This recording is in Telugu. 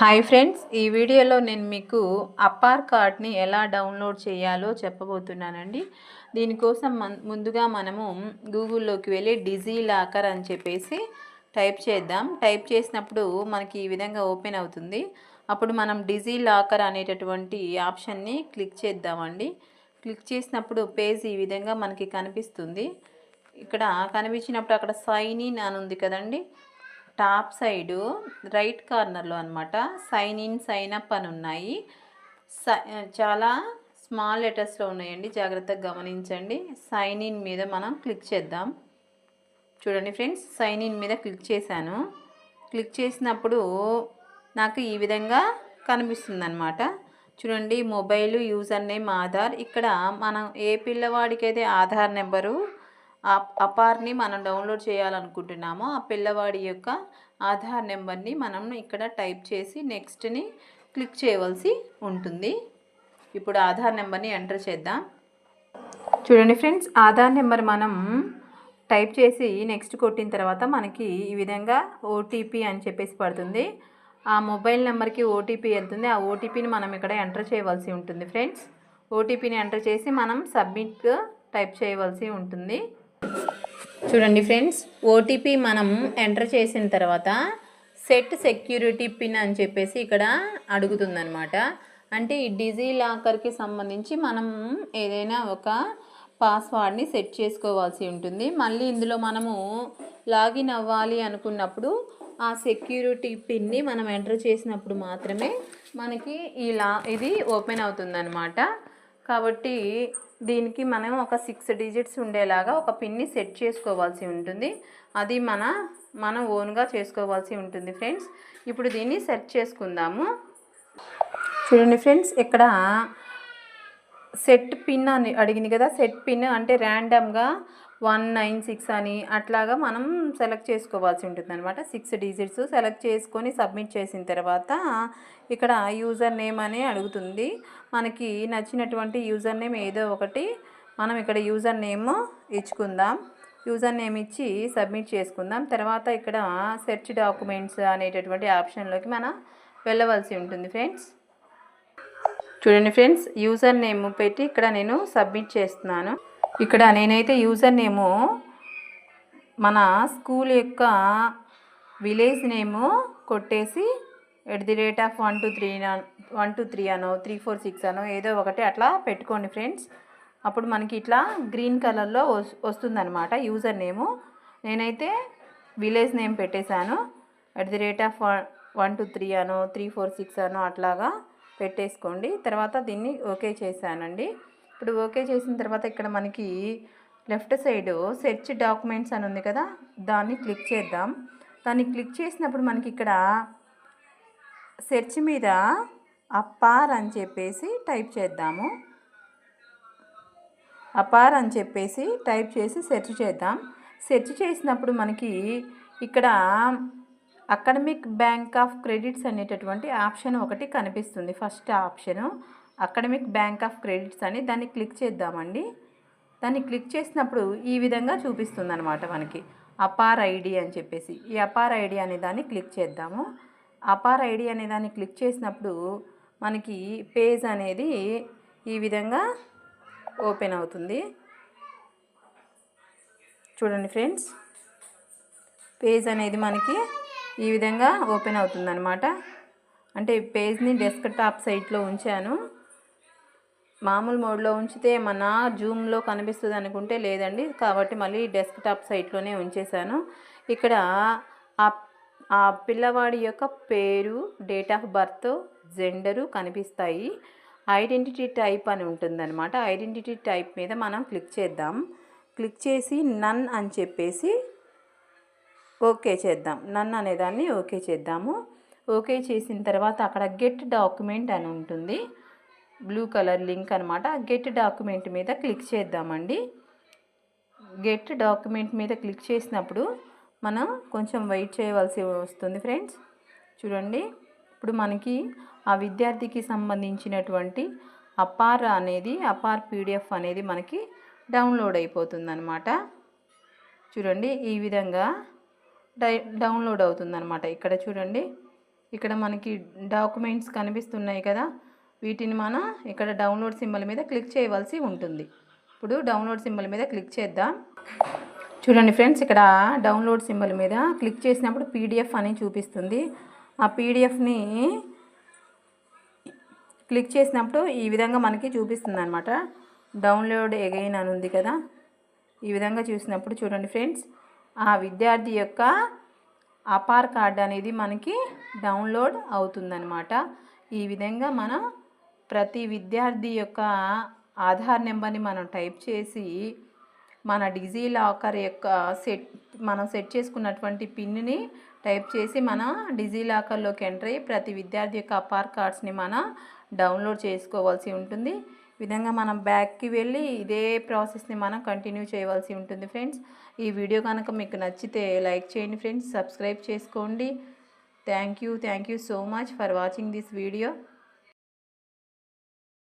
హాయ్ ఫ్రెండ్స్ ఈ వీడియోలో నేను మీకు అప్పార్ కార్డ్ని ఎలా డౌన్లోడ్ చేయాలో చెప్పబోతున్నానండి. దీనికోసం మన్- ముందుగా మనము గూగుల్లోకి వెళ్ళి డిజీ లాకర్ అని చెప్పేసి టైప్ చేద్దాం. టైప్ చేసినప్పుడు మనకి ఈ విధంగా ఓపెన్ అవుతుంది. అప్పుడు మనం డిజీ లాకర్ అనేటటువంటి ఆప్షన్ని క్లిక్ చేద్దామండి. క్లిక్ చేసినప్పుడు పేజ్ ఈ విధంగా మనకి కనిపిస్తుంది. ఇక్కడ కనిపించినప్పుడు అక్కడ సైన్ ఇన్ అని ఉంది కదండి. టాప్ సైడు రైట్ కార్నర్లో అనమాట సైన్ ఇన్ సైన్ అప్ అని ఉన్నాయి. సై- చాలా స్మాల్ లెటర్స్లో ఉన్నాయండి. జాగ్రత్తగా గమనించండి. సైన్ ఇన్ మీద మనం క్లిక్ చేద్దాం. చూడండి ఫ్రెండ్స్ సైన్ ఇన్ మీద క్లిక్ చేశాను. క్లిక్ చేసినప్పుడు నాకు ఈ విధంగా కనిపిస్తుంది అనమాట చూడండి మొబైల్ యూజర్ నేమ్ ఆధార్. ఇక్కడ మనం ఏ పిల్లవాడికైతే ఆధార్ నెంబరు అపార్ని మనం డౌన్లోడ్ చేయాలనుకుంటున్నామో ఆ పిల్లవాడి యొక్క ఆధార్ నెంబర్ని మనం ఇక్కడ టైప్ చేసి నెక్స్ట్ని క్లిక్ చేయవలసి ఉంటుంది. ఇప్పుడు ఆధార్ నెంబర్ని ఎంటర్ చేద్దాం. చూడండి ఫ్రెండ్స్ ఆధార్ నెంబర్ మనం టైప్ చేసి నెక్స్ట్ కొట్టిన తర్వాత మనకి ఈ విధంగా ఓటీపీ అని చెప్పేసి పడుతుంది. ఆ మొబైల్ నెంబర్కి ఓటీపీ వెళ్తుంది. ఆ ఓటీపీని మనం ఇక్కడ ఎంటర్ చేయవలసి ఉంటుంది ఫ్రెండ్స్. ఓటీపీని ఎంటర్ చేసి మనం సబ్మిట్ టైప్ చేయవలసి ఉంటుంది. చూడండి ఫ్రెండ్స్ ఓటీపీ మనం ఎంటర్ చేసిన తర్వాత సెట్ సెక్యూరిటీ పిన్ అని చెప్పేసి ఇక్కడ అడుగుతుందనమాట అంటే ఈ డిజీ లాకర్కి సంబంధించి మనం ఏదైనా ఒక పాస్వర్డ్ని సెట్ చేసుకోవాల్సి ఉంటుంది. మళ్ళీ ఇందులో మనము లాగిన్ అవ్వాలి అనుకున్నప్పుడు ఆ సెక్యూరిటీ పిన్ని మనం ఎంటర్ చేసినప్పుడు మాత్రమే మనకి ఈ లా ఇది ఓపెన్ అవుతుందన్నమాట. కాబట్టి దీనికి మనం ఒక సిక్స్ డిజిట్స్ ఉండేలాగా ఒక పిన్ని సెట్ చేసుకోవాల్సి ఉంటుంది. అది మన మనం ఓన్గా చేసుకోవాల్సి ఉంటుంది ఫ్రెండ్స్ ఇప్పుడు దీన్ని సెట్ చేసుకుందాము. చూడండి ఫ్రెండ్స్ ఇక్కడ సెట్ పిన్ అని అడిగింది కదా. సెట్ పిన్ అంటే ర్యాండమ్గా వన్ నైన్ సిక్స్ అని అట్లాగా మనం సెలెక్ట్ చేసుకోవాల్సి ఉంటుంది అనమాట సిక్స్ డిజిట్స్ సెలెక్ట్ చేసుకొని సబ్మిట్ చేసిన తర్వాత ఇక్కడ యూజర్ నేమ్ అని అడుగుతుంది. మనకి నచ్చినటువంటి యూజర్ నేమ్ ఏదో ఒకటి మనం ఇక్కడ యూజర్ నేమ్ ఇచ్చుకుందాం. యూజర్ నేమ్ ఇచ్చి సబ్మిట్ చేసుకుందాం. తర్వాత ఇక్కడ సెర్చ్ డాక్యుమెంట్స్ అనేటటువంటి ఆప్షన్లోకి మనం వెళ్ళవలసి ఉంటుంది ఫ్రెండ్స్. చూడండి ఫ్రెండ్స్ యూజర్ నేమ్ పెట్టి ఇక్కడ నేను సబ్మిట్ చేస్తున్నాను. ఇక్కడ నేనైతే యూజర్ నేము మన స్కూల్ యొక్క విలేజ్ నేము కొట్టేసి at the rate of one two three one two three అనో త్రీ ఫోర్ సిక్స్ అనో ఏదో ఒకటి అట్లా పెట్టుకోండి ఫ్రెండ్స్ అప్పుడు మనకి ఇట్లా గ్రీన్ కలర్లో వస్ వస్తుందన్నమాట యూజర్ నేము నేనైతే విలేజ్ నేమ్ పెట్టేశాను. At the rate of one two three అనో త్రీ ఫోర్ సిక్స్ అనో అట్లాగా పెట్టేసుకోండి. తర్వాత దీన్ని ఓకే చేశానండి. ఇప్పుడు ఓకే చేసిన తర్వాత ఇక్కడ మనకి లెఫ్ట్ సైడ్ సెర్చ్ డాక్యుమెంట్స్ అని ఉంది కదా దాన్ని క్లిక్ చేద్దాం. దాన్ని క్లిక్ చేసినప్పుడు మనకి ఇక్కడ సెర్చ్ మీద అప్పార్ అని చెప్పేసి టైప్ చేద్దాము. అపార్ అని చెప్పేసి టైప్ చేసి సెర్చ్ చేద్దాం. సెర్చ్ చేసినప్పుడు మనకి ఇక్కడ అకాడమిక్ బ్యాంక్ ఆఫ్ క్రెడిట్స్ అనేటటువంటి ఆప్షన్ ఒకటి కనిపిస్తుంది. First option academic bank of credits అని దాన్ని క్లిక్ చేద్దామండి. దాన్ని క్లిక్ చేసినప్పుడు ఈ విధంగా చూపిస్తుంది అనమాట మనకి. అపార్ ఐడి అని చెప్పేసి. ఈ అపార్ ఐడి అనే దాన్ని క్లిక్ చేద్దాము. అపార్ ఐడి అనే దాన్ని క్లిక్ చేసినప్పుడు మనకి పేజ్ అనేది ఈ విధంగా ఓపెన్ అవుతుంది. చూడండి ఫ్రెండ్స్. పేజ్ అనేది మనకి ఈ విధంగా ఓపెన్ అవుతుందనమాట అంటే పేజ్ని డెస్క్ టాప్ సైట్లో ఉంచాను. మామూలు మోడ్లో ఉంచితే మన జూమ్లో కనిపిస్తుంది అనుకుంటే లేదండి. కాబట్టి మళ్ళీ డెస్క్ టాప్ సైట్లోనే ఉంచేశాను ఇక్కడ ఆ ఆ పిల్లవాడి యొక్క పేరు డేట్ ఆఫ్ బర్త్ జెండరు కనిపిస్తాయి. ఐడెంటిటీ టైప్ అని ఉంటుందన్నమాట. ఐడెంటిటీ టైప్ మీద మనం క్లిక్ చేద్దాం. క్లిక్ చేసి నన్ అని చెప్పేసి ఓకే చేద్దాం. నన్ అనేదాన్ని ఓకే చేద్దాము. ఓకే చేసిన తర్వాత అక్కడ గెట్ డాక్యుమెంట్ అని ఉంటుంది. బ్లూ కలర్ లింక్ అనమాట గెట్ డాక్యుమెంట్ మీద క్లిక్ చేద్దామండి. గెట్ డాక్యుమెంట్ మీద క్లిక్ చేసినప్పుడు మనం కొంచెం వెయిట్ చేయవలసి వస్తుంది ఫ్రెండ్స్. చూడండి. ఇప్పుడు మనకి ఆ విద్యార్థికి సంబంధించినటువంటి అపార్ అనేది అపార్ పీడిఎఫ్ అనేది మనకి డౌన్లోడ్ అయిపోతుందనమాట చూడండి. ఈ విధంగా డై డౌన్లోడ్ అవుతుందన్నమాట. ఇక్కడ చూడండి. ఇక్కడ మనకి డాక్యుమెంట్స్ కనిపిస్తున్నాయి కదా. వీటిని మనం ఇక్కడ డౌన్లోడ్ సింబల్ మీద క్లిక్ చేయవలసి ఉంటుంది. ఇప్పుడు డౌన్లోడ్ సింబల్ మీద క్లిక్ చేద్దాం. చూడండి ఫ్రెండ్స్ ఇక్కడ డౌన్లోడ్ సింబల్ మీద క్లిక్ చేసినప్పుడు పీడిఎఫ్ అని చూపిస్తుంది. ఆ పీడిఎఫ్ని క్లిక్ చేసినప్పుడు ఈ విధంగా మనకి చూపిస్తుంది అనమాట డౌన్లోడ్ ఎగైన్ అని ఉంది కదా. ఈ విధంగా చూసినప్పుడు చూడండి ఫ్రెండ్స్ ఆ విద్యార్థి యొక్క అపార్ కార్డ్ అనేది మనకి డౌన్లోడ్ అవుతుందన్నమాట. ఈ విధంగా మనం ప్రతి విద్యార్థి యొక్క ఆధార్ నెంబర్ని మనం టైప్ చేసి మన డిజీ లాకర్ యొక్క సెట్ మనం సెట్ చేసుకున్నటువంటి పిన్ని టైప్ చేసి మన డిజీ లాకర్లోకి ఎంటర్ అయ్యి ప్రతి విద్యార్థి యొక్క అపార్ కార్డ్స్ని మనం డౌన్లోడ్ చేసుకోవాల్సి ఉంటుంది. విధంగా మనం బ్యాక్కి వెళ్ళి ఇదే ప్రాసెస్ని మనం కంటిన్యూ చేయవలసి ఉంటుంది ఫ్రెండ్స్. ఈ వీడియో కనుక మీకు నచ్చితే లైక్ చేయండి ఫ్రెండ్స్ సబ్స్క్రైబ్ చేసుకోండి. Thank you thank you so much for watching this video.